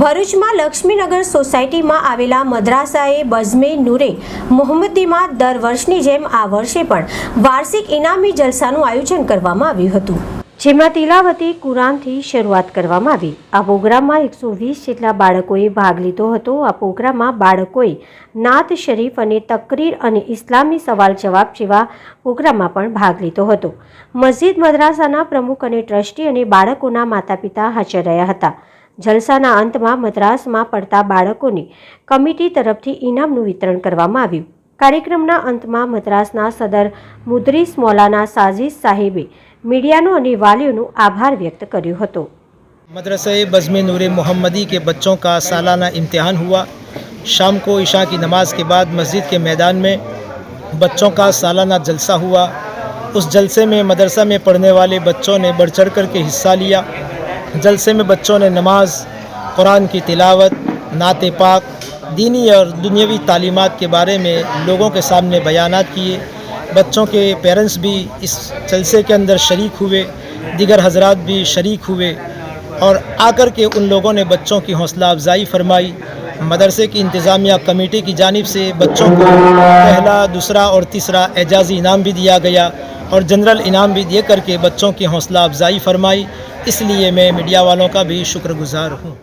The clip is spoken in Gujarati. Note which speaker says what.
Speaker 1: ભરૂચમાં લક્ષ્મીનગર સોસાયટીમાં આવેલા મદ્રાસાએ બઝમે નૂરે મોહમ્મદીમાં દર વર્ષની જેમ આ વર્ષે પણ વાર્ષિક ઇનામી જલસાનું આયોજન કરવામાં આવ્યું હતું. જેમાં તિલાવતી કુરાનથી શરૂઆત કરવામાં આવી. આ પ્રોગ્રામમાં એકસો વીસ જેટલા બાળકોએ ભાગ લીધો હતો. આ પ્રોગ્રામમાં બાળકોએ નાત શરીફ અને તકરીર અને ઇસ્લામી સવાલ જવાબ જેવા પ્રોગ્રામમાં પણ ભાગ લીધો હતો. મસ્જિદ, મદ્રાસાના પ્રમુખ અને ટ્રસ્ટી અને બાળકોના માતા પિતા હાજર રહ્યા હતા. જલસાના અંતમાં મદ્રાસમાં પડતા બાળકોને કમિટી તરફથી ઇનામનું વિતરણ કરવામાં આવ્યું કાર્યક્રમના અંતમાં મદ્રાસના સદર મુદ્રીસ મૌલાના સાજીદ સાહેબે મીડિયાનો અને વાલીઓનો આભાર વ્યક્ત કર્યો હતો
Speaker 2: मदरसा बज़म नूर मोहम्मदी के बच्चों का सालाना इम्तिहान हुआ शाम को ईशा की नमाज के बाद मस्जिद के मैदान में बच्चों का सालाना जलसा हुआ उस जलसे में मदरसा में पढ़ने वाले बच्चों ने बढ़ चढ़ कर के हिस्सा लिया جلسے میں بچوں نے نماز، قرآن کی تلاوت، نعت پاک، دینی اور دنیاوی تعلیمات کے بارے میں لوگوں کے سامنے بیانات کیے۔ بچوں کے پیرنٹس بھی اس جلسے کے اندر شریک ہوئے، دیگر حضرات بھی شریک ہوئے اور آ کر کے ان لوگوں نے بچوں کی حوصلہ افزائی فرمائی۔ مدرسے کی انتظامیہ کمیٹی کی جانب سے بچوں کو پہلا، دوسرا اور تیسرا اعجازی انعام بھی دیا گیا۔ और जनरल इनाम भी दे करके बच्चों की हौसला अफजाई फरमाई इसलिए मैं मीडिया वालों का भी शुक्रगुजार हूँ